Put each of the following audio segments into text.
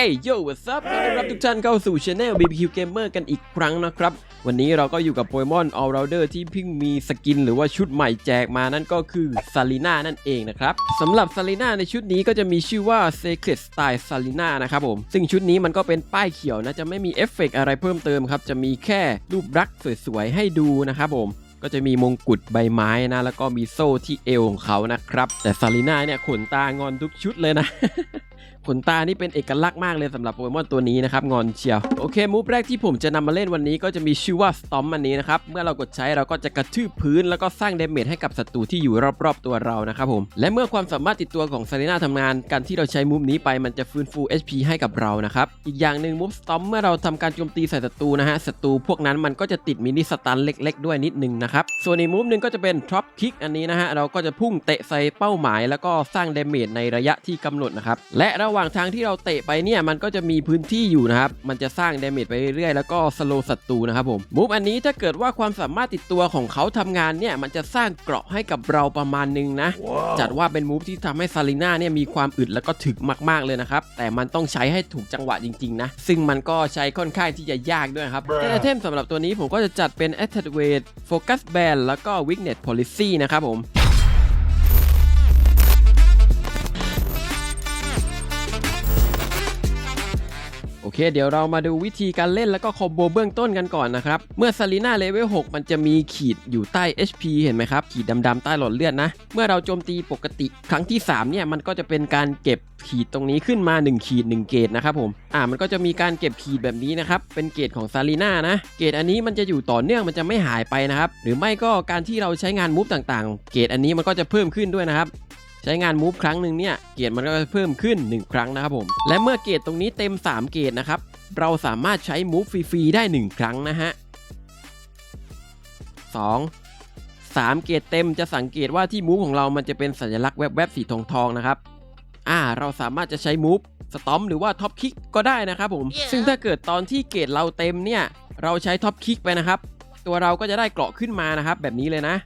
เอ้ยโย่ what's up ต้อนรับทุกท่านเข้าสู่ Channel BBQ Gamer กันอีกครั้งนะครับ วันนี้เราก็อยู่กับโปเกมอน All Rounder ที่เพิ่งมีสกินหรือว่าชุดใหม่แจกมานั่นก็คือซาลีน่านั่นเองนะครับสำหรับซาลีน่าในชุดนี้ก็จะมีชื่อว่า Secret Style ซาลีน่านะครับผม ซึ่งชุดนี้มันก็เป็นป้ายเขียวนะ จะไม่มีเอฟเฟกต์อะไรเพิ่มเติมครับ จะมีแค่รูปรักษ์สวยๆให้ดูนะครับผมก็จะมีมงกุฎใบไม้นะ แล้วก็มีโซ่ที่เอวของเขานะครับ แต่ซาลีน่าเนี่ยขนตางอนทุกชุดเลยนะ นตานี่เป็นเอกลักษณ์มากเลยสำหรับโปเกมอนตัวนี้นะครับ งอนเชียว โอเค มูฟแรกที่ผมจะนำมาเล่นวันนี้ก็จะมีชื่อว่าสตอมอันนี้นะครับ เมื่อเรากดใช้เราก็จะกระทืบพื้น แล้วก็สร้างเดเมจให้กับศัตรูที่อยู่รอบๆตัวเรานะครับผม และเมื่อความสามารถติดตัวของซาลีน่าทำงาน การที่เราใช้มูฟนี้ไปมันจะฟื้นฟู HP ให้กับเรานะครับ อีกอย่างหนึ่งมูฟสตอมเมื่อเราทำการโจมตีใส่ศัตรูนะฮะ ศัตรูพวกนั้นมันก็จะติดมินิสตันเล็ก ๆ ด้วยนิดนึงนะครับ ส่วนอีกมูฟหนึ่งก็จะเป็นทรอปคิกอันนี้นะฮะ เราก็จะพุ่งเตะใส่เป้าหมาย แล้วก็สร้างเดเมจในระยะที่กำหนดนะครับ และระหว่างทางที่เราเตะไปเนี่ยมันก็จะมีพื้นที่อยู่นะครับมันจะสร้างเดเมจไปเรื่อยๆแล้วก็สโลศัตรูนะครับผมมูฟอันนี้ถ้าเกิดว่าความสามารถติดตัวของเขาทำงานเนี่ยมันจะสร้างเกราะให้กับเราประมาณนึงนะจัดว่าเป็นมูฟที่ทำให้ซาลิน่าเนี่ยมีความอึดแล้วก็ถึกมากๆเลยนะครับแต่มันต้องใช้ให้ถูกจังหวะจริงๆนะซึ่งมันก็ใช้ค่อนข้างที่จะยากด้วยครับแต่ไอเทมสำหรับตัวนี้ผมก็จะจัดเป็น Attack Weight Focus Band แล้วก็ Weakness Policy นะครับผม คเดี๋ยวเรามาดูวิธีการเล่นแล้วก็คอมโบเบื้องต้นกันก่อนนะครับ เมื่อซาลีน่าเลเวล 6 มันจะมีขีดอยู่ใต้ HP เห็นไหมครับ ขีดดำๆใต้หลอดเลือดนะ เมื่อเราโจมตีปกติครั้งที่ 3 เนี่ย มันก็จะเป็นการเก็บขีดตรงนี้ขึ้นมา 1 ขีด 1 เกตนะครับผม อ่า มันก็จะมีการเก็บขีดแบบนี้นะครับ เป็นเกตของซาลีน่านะ เกตอันนี้มันจะอยู่ต่อเนื่องมันจะไม่หายไปนะครับ หรือไม่ก็การที่เราใช้งานมูฟต่างๆ เกตอันนี้มันก็จะเพิ่มขึ้นด้วยนะครับ ใช้งานมูฟครั้งหนึ่งเนี่ยเกรดมันก็จะเพิ่มขึ้น 1 ครั้งนะครับผมและเมื่อเกรดตรงนี้เต็ม 3 เกรดนะครับเราสามารถใช้มูฟฟรีๆได้ 1 ครั้งนะฮะ2 3 เกรดเต็มจะสังเกตว่าที่มูฟของเรามันจะเป็นสัญลักษณ์แวบๆสีทองทองๆนะครับอ่าเราสามารถจะใช้มูฟสตอมหรือว่าท็อปคิกก็ได้นะครับผม ซึ่งถ้าเกิดตอนที่เกรดเราเต็มเนี่ยเราใช้ท็อปคิกไปนะครับ ตัวเราก็จะได้เกราะขึ้นมานะครับ แบบนี้เลยนะ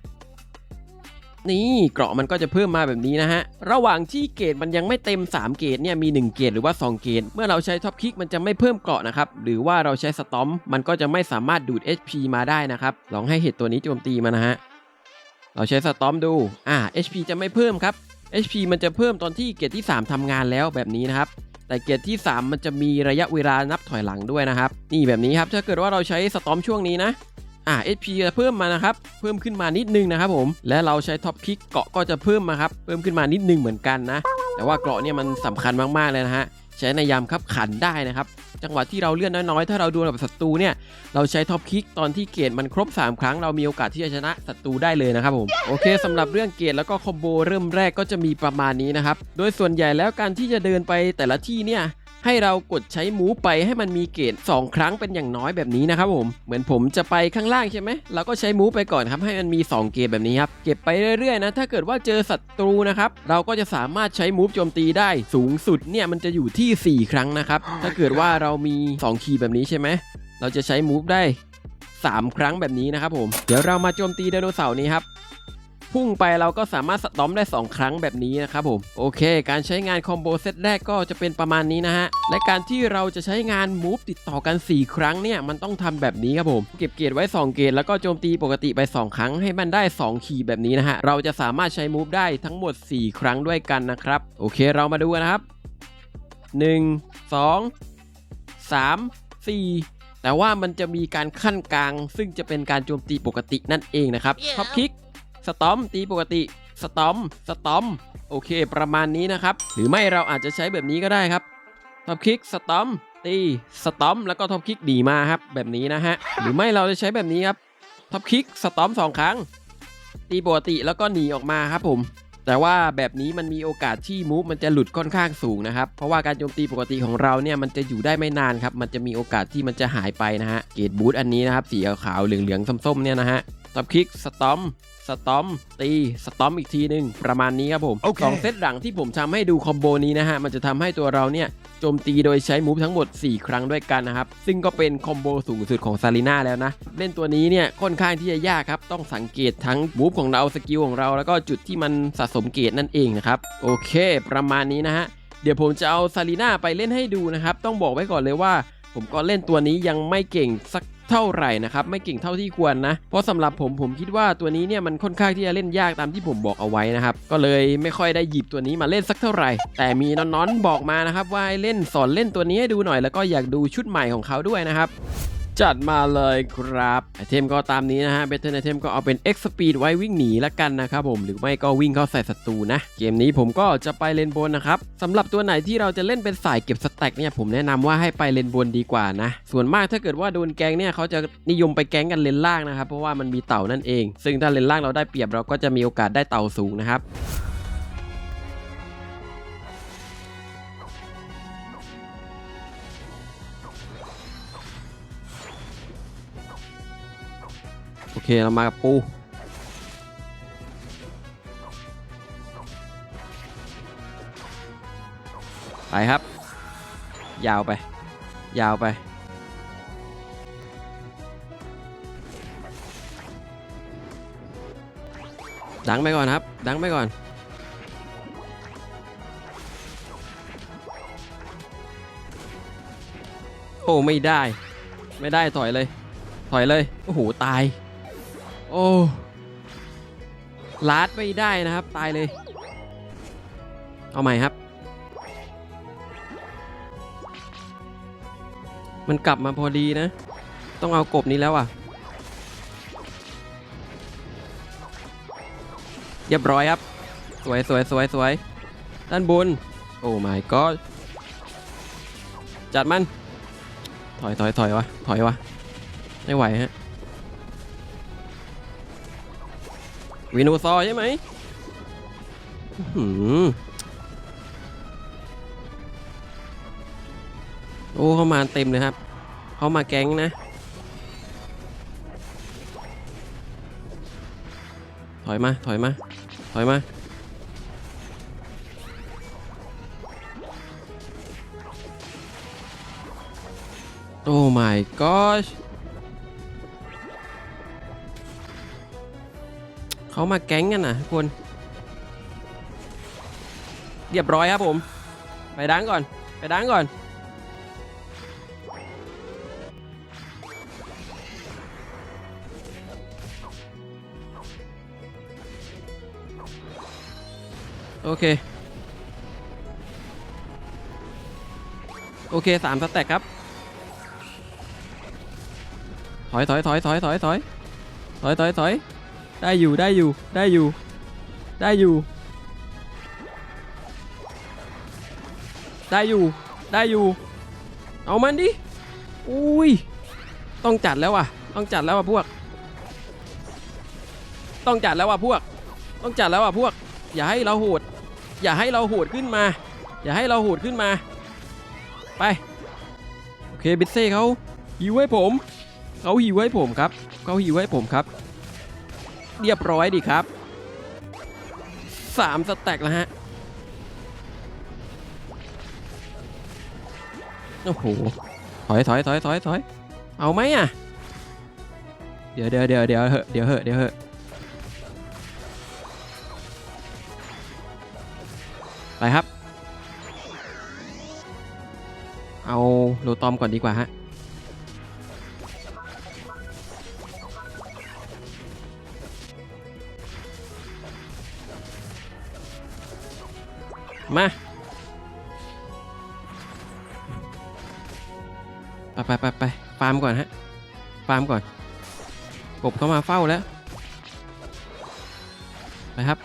นี่เกราะมันก็จะเพิ่มมาแบบนี้นะฮะ ระหว่างที่เกรดมันยังไม่เต็ม 3 เกรดเนี่ยมี 1 เกรดหรือว่า 2 เกรดเมื่อเราใช้ท็อปคิกมันจะไม่เพิ่มเกราะนะครับ หรือว่าเราใช้สตอมมันก็จะไม่สามารถดูด HP มาได้นะครับ ลองให้เห็ดตัวนี้โจมตีมานะฮะ เราใช้สตอมดู อ่า HP จะไม่เพิ่มครับ HP มันจะเพิ่มตอนที่เกรดที่ 3ทำงานแล้วแบบนี้นะครับแต่เกรดที่ 3 มันจะมีระยะเวลานับถอยหลังด้วยนะครับ นี่แบบนี้ครับ ถ้าเกิดว่าเราใช้สตอมช่วงนี้นะ อ่า HP จะเพิ่มมานะครับ เพิ่มขึ้นมานิดนึงนะครับผม และเราใช้ท็อปคิกเกาะก็จะเพิ่มมาครับ เพิ่มขึ้นมานิดนึงเหมือนกันนะ แต่ว่าเกาะเนี่ยมันสำคัญมากๆเลยนะฮะ ใช้ในยามคับขันได้นะครับ จังหวะที่เราเลื่อนน้อยๆ ถ้าเราดวลกับศัตรูเนี่ย เราใช้ท็อปคิกตอนที่เกรดมันครบ 3 ครั้ง เรามีโอกาสที่จะชนะศัตรูได้เลยนะครับผม โอเคสำหรับเรื่องเกรดแล้วก็คอมโบเริ่มแรกก็จะมีประมาณนี้นะครับ โดยส่วนใหญ่แล้วการที่จะเดินไปแต่ละที่เนี่ย ให้เรากดใช้มูฟไปให้มันมีเกรด2 ครั้งเป็นอย่างน้อยแบบนี้นะครับผมเหมือนผมจะไปข้างล่างใช่ไหมเราก็ใช้มูฟไปก่อนครับให้มันมี 2 เกรดแบบนี้ครับเก็บไปเรื่อยๆนะถ้าเกิดว่าเจอศัตรูนะครับเราก็จะสามารถใช้มูฟโจมตีได้สูงสุดเนี่ยมันจะอยู่ที่ 4 ครั้งนะครับถ้าเกิดว่าเรามี 2 คีย์แบบนี้ใช่ไหมเราจะใช้มูฟได้ 3 ครั้งแบบนี้นะครับผมเดี๋ยวเรามาโจมตีไดโนเสาร์นี้ครับ พุ่งไปเราก็สามารถสตอมได้ 2 ครั้งแบบนี้นะครับผม โอเค การใช้งานคอมโบเซตแรกก็จะเป็นประมาณนี้นะฮะ และการที่เราจะใช้งานมูฟติดต่อกัน 4 ครั้งเนี่ย มันต้องทำแบบนี้ครับผม เก็บเกรดไว้ 2 เกรดแล้วก็โจมตีปกติไป 2 ครั้งให้มันได้2คีย์แบบนี้นะฮะ เราจะสามารถใช้มูฟได้ทั้งหมด 4 ครั้งด้วยกันนะครับ โอเคเรามาดูกันนะครับ 1 2 3 4แต่ว่ามันจะมีการขั้นกลาง ซึ่งจะเป็นการโจมตีปกตินั่นเองนะครับท็อปคิก สตอมตีปกติ สตอมสตอมโอเค ประมาณนี้นะครับ หรือไม่เราอาจจะใช้แบบนี้ก็ได้ครับท็อปคิกสตอมตีสตอมแล้วก็ท็อปคิกดีมาครับ แบบนี้นะฮะ หรือไม่เราจะใช้แบบนี้ครับท็อปคิกสตอมสองครั้ง ตีปกติแล้วก็หนีออกมาครับผม แต่ว่าแบบนี้มันมีโอกาสที่มูฟมันจะหลุดค่อนข้างสูงนะครับ เพราะว่าการโจมตีปกติของเราเนี่ยมันจะอยู่ได้ไม่นานครับ มันจะมีโอกาสที่มันจะหายไปนะฮะ เกตบูทอันนี้นะครับสีขาวๆเหลืองๆส้มๆเนี่ยนะฮะท็อปคิกสตอม สตอมตีสตอมอีกทีหนึ่งประมาณนี้ครับผมโอเคสองเซตหลังที่ผมทำให้ดูคอมโบนี้นะฮะ มันจะทำให้ตัวเราเนี่ยโจมตีโดยใช้มูฟทั้งหมด 4 ครั้งด้วยกันนะครับ ซึ่งก็เป็นคอมโบสูงสุดของซาลีน่าแล้วนะ เล่นตัวนี้เนี่ยค่อนข้างที่จะยากครับ ต้องสังเกตทั้งมูฟของเราสกิลของเรา แล้วก็จุดที่มันสะสมเกรดนั่นเองนะครับ โอเค ประมาณนี้นะฮะเดี๋ยวผมจะเอาซาลีน่าไปเล่นให้ดูนะครับต้องบอกไว้ก่อนเลยว่าผมก็เล่นตัวนี้ยังไม่เก่งสัก เท่าไหร่นะครับไม่เก่งเท่าที่ควรนะ เพราะสำหรับผมผมคิดว่าตัวนี้เนี่ยมันค่อนข้างที่จะเล่นยากตามที่ผมบอกเอาไว้นะครับก็เลยไม่ค่อยได้หยิบตัวนี้มาเล่นสักเท่าไหร่ แต่มีน้อนๆบอกมานะครับว่าเล่นสอนเล่นตัวนี้ให้ดูหน่อยแล้วก็อยากดูชุดใหม่ของเขาด้วยนะครับ จัดมาเลยครับไอเทมก็ตามนี้นะฮะเบเทิลไอเทมก็เอาเป็น X Speed ไว้วิ่งหนีละกันนะครับผมหรือไม่ก็วิ่งเข้าใส่ศัตรูนะ เกมนี้ผมก็จะไปเลนบนนะครับสำหรับตัวไหนที่เราจะเล่นเป็นสายเก็บสแต็กเนี่ยผมแนะนำว่าให้ไปเลนบนดีกว่านะ ส่วนมากถ้าเกิดว่าโดนแกงเนี่ยเขาจะนิยมไปแกงกันเลนล่างนะครับเพราะว่ามันมีเต่านั่นเอง ซึ่งถ้าเลนล่างเราได้เปรียบเราก็จะมีโอกาสได้เต่าสูงนะครับ เค เรามากับปูไปครับ ยาวไป ยาวไป ดังไปก่อนครับ ดังไปก่อนโอ้ไม่ได้ ไม่ได้ถอยเลย ถอยเลย โอ้โห ตาย โอ้ลาดไม่ได้นะครับ ตายเลย เอาใหม่ครับ มันกลับมาพอดีนะ ต้องเอากบนี้แล้วอะเรียบร้อยครับ สวยสวยสวยสวยด้านบน โอ้ my god จัดมัน ถอยถอยถอยวะ ถอยวะ ไม่ไหวฮะ วินูซอร์ใช่ไหมหือโอ้เข้ามาเต็มเลยครับ เข้ามาแก๊งนะ ถอยมา ถอยมา ถอยมา โอ้ my gosh เขามาแก๊งกันนะทุกคน เรียบร้อยครับผม ไปดังก่อน ไปดังก่อนโอเค โอเคสามสแต็กครับ ถอยถอยถอยถอยถอยถอยถอยถอยถอย ได้อยู่ได้อยู่ได้อยู่ ได้อยู่ ได้อยู่ได้อยู่ เอามันดิอุ้ยต้องจัดแล้วอะ ต้องจัดแล้วอะพวก ต้องจัดแล้วอะพวก ต้องจัดแล้วอะพวก อย่าให้เราโหด อย่าให้เราโหดขึ้นมา อย่าให้เราโหดขึ้นมา ไป โอเคบิเซ่เขาหิวให้ผม เขาหิวให้ผมครับ เขาหิวให้ผมครับ เรียบร้อยดีครับสามสแต็กแล้วฮะ โอ้โห ถอยถอยถอยถอยถอยเอาไหมอะ เดี๋ยวเดี๋ยวเดี๋ยวเดี๋ยวเหอะเดี๋ยวเหอะเดี๋ยวเหอะไปครับ เอาโลตอมก่อนดีกว่าฮะ มาไปไปไปไปฟาร์มก่อนฮะ ฟาร์มก่อนกบเข้ามาเฝ้าแล้วไปครับ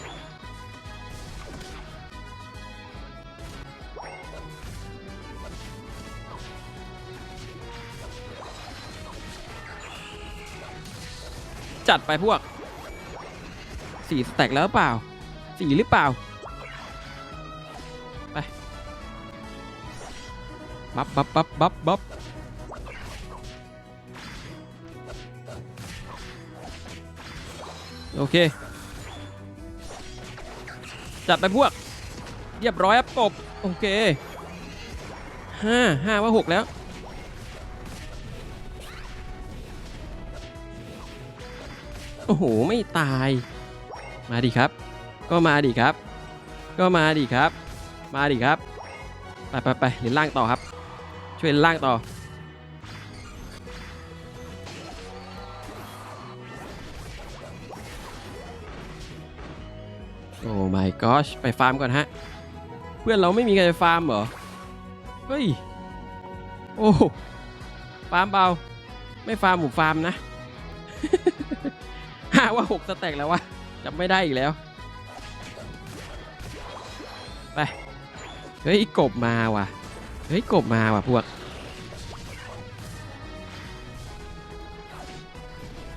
จัดไปพวกสี่สแต็กแล้วเปล่าสี่หรือเปล่า บับบับบับบับบับโอเค จัดไปพวก เรียบร้อยครับกบโอเคห้าห้าว่าหกแล้ว โอ้โห ไม่ตาย มาดิครับ ก็มาดิครับ ก็มาดิครับ มาดิครับ ไปไปไปเล่นล่างต่อครับ ช่วยล่างต่อ โอ้ my gosh ไปฟาร์มก่อนฮะ เพื่อนเราไม่มีใครไปฟาร์มเหรอ เฮ้ย โอ้ฟาร์มเปล่า ไม่ฟาร์มผมฟาร์มนะหาว่าหกสแต็กแล้ววะจำไม่ได้อีกแล้ว ไป เฮ้ย กบมาว่ะ เฮ้ยกบมาว่ะพวก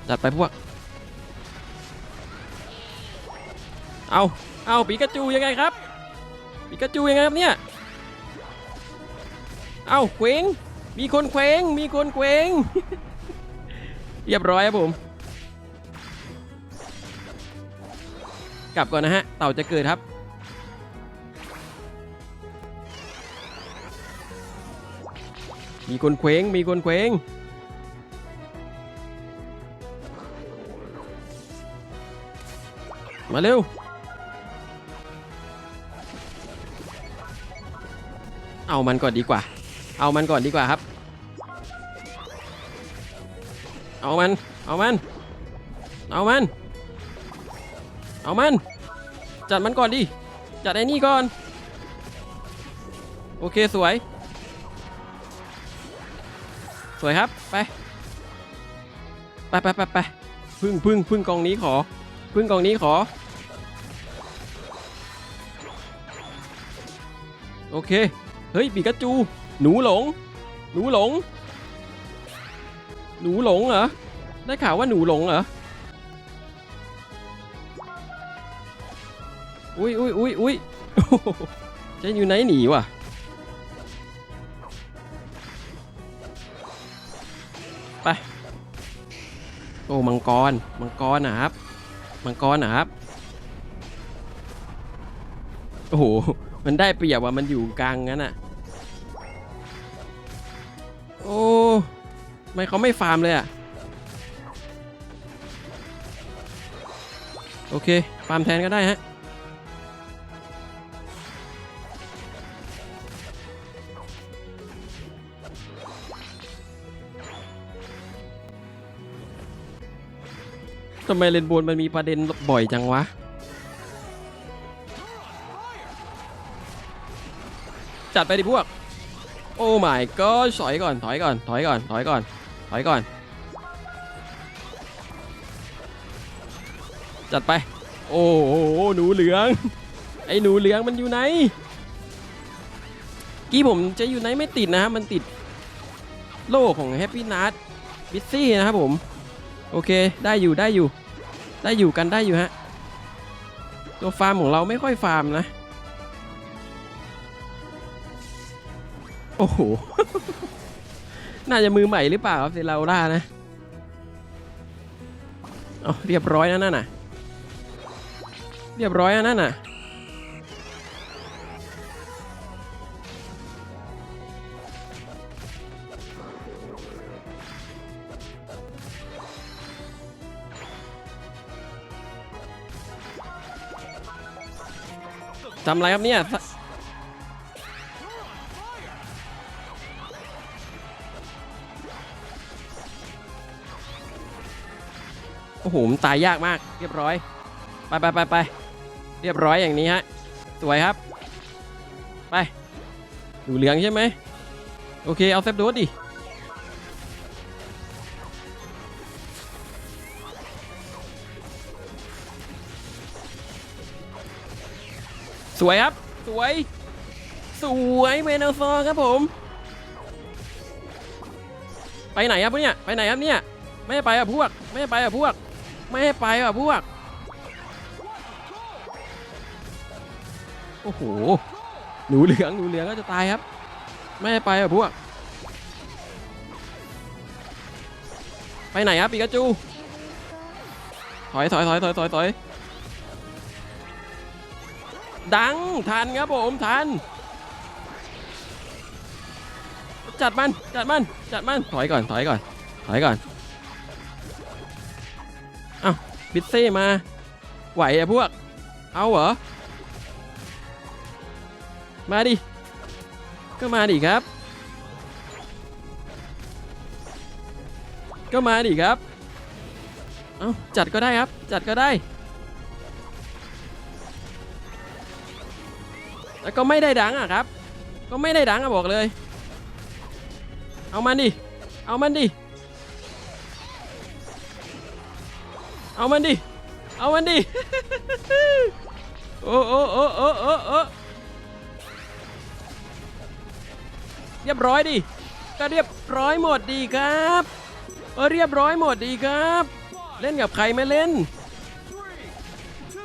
จัดไปพวก เอาเอาปีกาจูยังไงครับปีกาจูยังไงครับเนี่ย เอาเคว้งมีคนเคว้งมีคนเคว้งเรียบร้อยครับผม กลับก่อนนะฮะ เต่าจะเกิดครับ มีคนเคว้งมีคนเคว้งมาเร็วเอามันก่อนดีกว่า เอามันก่อนดีกว่าครับ เอามัน เอามัน เอามัน เอามัน จัดมันก่อนดิ จัดไอ้นี่ก่อน โอเคสวย สวยครับ ไป ไปไปไปไปพึ่งพึ่งพึ่งกองนี้ขอ พึ่งกองนี้ขอ โอเค เฮ้ยปีกาจู หนูหลง หนูหลง หนูหลงเหรอ ได้ข่าวว่าหนูหลงเหรอ อุ้ยอุ้ยอุ้ยอุ้ยโอ้โหจะอยู่ไหนหนีวะ ไป โอ้มังกร มังกรนะครับ มังกรนะครับ โอ้โห มันได้เปรียบว่ามันอยู่กลางงั้นอะโอ้ทำไม่เขาไม่ฟาร์มเลยอะโอเค ฟาร์มแทนก็ได้ฮะ ทำไมเลนโบนมันมีประเด็นบ่อยจังวะ จัดไปดิพวก โอ้ my god ถอยก่อนถอยก่อนถอยก่อนถอยก่อนถอยก่อน จัดไป โอ้โหหนูเหลือง ไอ้หนูเหลืองมันอยู่ไหน กี้ผมจะอยู่ไหนไม่ติดนะครับมันติดโล่ของ Happy n u t บิซี่นะครับผม โอเค ได้อยู่ได้อยู่ ได้อยู่กันได้อยู่ฮะ ตัวฟาร์มของเราไม่ค่อยฟาร์มนะ โอ้โห น่าจะมือใหม่หรือเปล่าครับเซราล่านะเอาเรียบร้อยนะนั่นน่ะ เรียบร้อยนะนั่นน่ะ ทำอะไรครับเนี่ยสโอ้โหมันตายยากมาก เรียบร้อย ไปไปไปไปเรียบร้อยอย่างนี้ฮะ สวยครับ ไป ดูเหลืองใช่ไหม โอเค เอาเซฟโดสดิ สวยครับ สวย สวยเมนาซอร์ครับผม ไปไหนครับเนี่ย ไปไหนครับเนี่ย ไม่ให้ไปอะพวก ไม่ให้ไปอะพวก ไม่ให้ไปอะพวก โอ้โห หนูเหลือง หนูเหลืองก็จะตายครับ ไม่ให้ไปอะพวก ไปไหนครับปีกาจู ถอยถอยถอยถอยถอยถอย ดังทันครับผมทัน จัดมันจัดมันจัดมันถอยก่อนถอยก่อนถอยก่อนเอ้าบิดเซ่มาไหวอะพวก เอาเหรอ มาดิ ก็มาดิครับ ก็มาดิครับ เอาจัดก็ได้ครับ จัดก็ได้ แล้วก็ไม่ได้ดังอะครับ ก็ไม่ได้ดังอะบอกเลย เอามันดิ เอามันดิ เอามันดิ เอามันดิ โอ้โอ้โอ้โอ้โอ้โอ้เรียบร้อยดิ ก็เรียบร้อยหมดดีครับเออเรียบร้อยหมดดีครับ เล่นกับใครไม่เล่น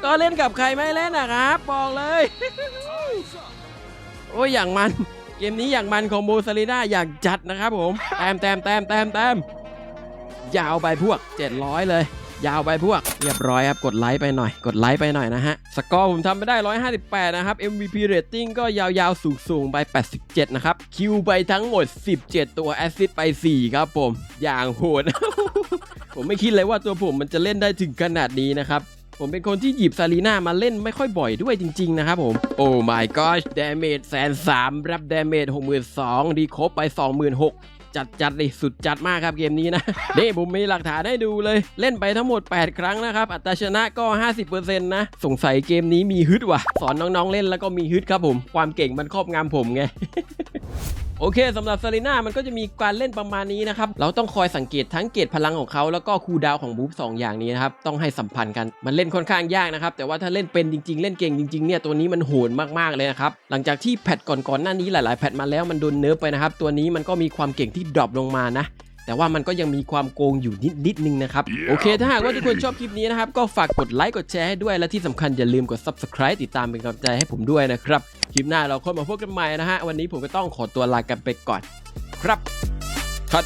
ก็เล่นกับใครไม่เล่นนะครับ บอกเลย โอ้ยอย่างมัน เกมนี้อย่างมันของโมซาลิน่าอย่างจัดนะครับผมแต้มแต้มแต้มแต้มแต้มยาวไปพวก 700 เลย ยาวไปพวก เรียบร้อยครับกดไลค์ไปหน่อย กดไลค์ไปหน่อยนะฮะ สกอร์ผมทำไปได้ 158 นะครับ MVP rating ก็ยาวๆ สูงๆ ไป 87 นะครับ คิวไปทั้งหมด 17 ตัวแอสซิสไป 4 ครับผม อย่างโหด ผมไม่คิดเลยว่าตัวผมมันจะเล่นได้ถึงขนาดนี้นะครับ ผมเป็นคนที่หยิบซารีน่ามาเล่นไม่ค่อยบ่อยด้วยจริง ๆ นะครับผม โอ้ my gosh ดาเมจแสนสามรับดาเมจหกหมื่นสองดีครบไปสองหมื่นหกจัดจัดเลยสุดจัดมากครับเกมนี้นะนี่ผมมีหลักฐานให้ดูเลย เล่นไปทั้งหมด 8 ครั้งนะครับ อัตราชนะก็ 50%นะ สงสัยเกมนี้มีฮึดว่ะ สอนน้องๆเล่นแล้วก็มีฮึดครับผม ความเก่งมันครอบงำผมไง โอเคสำหรับซารีน่ามันก็จะมีการเล่นประมาณนี้นะครับ เราต้องคอยสังเกตทั้งเกตพลังของเขา แล้วก็คูลดาวน์ของบูฟสองอย่างนี้นะครับ ต้องให้สัมพันธ์กันมันเล่นค่อนข้างยากนะครับ แต่ว่าถ้าเล่นเป็นจริง ๆ เล่นเก่งจริงๆเนี่ยตัวนี้มันโหดมากๆเลยนะครับ หลังจากที่แพทก่อนๆหน้านี้หลายๆแพทมาแล้วมันโดนเนิร์ฟไปนะครับตัวนี้มันก็มีความเก่งที่ดรอปลงมานะแต่ว่ามันก็ยังมีความโกงอยู่นิดนิดนึงนะครับ โอเค ถ้าหากว่าทุกคนชอบคลิปนี้นะครับ ก็ฝากกดไลค์กดแชร์ให้ด้วยและที่สำคัญอย่าลืมกด subscribe ติดตามเป็นกำลังใจให้ผมด้วยนะครับค ลิปหน้าเราค่อยมาพบกันใหม่นะฮะ วันนี้ผมก็ต้องขอตัวลากันไปก่อน ครับคัด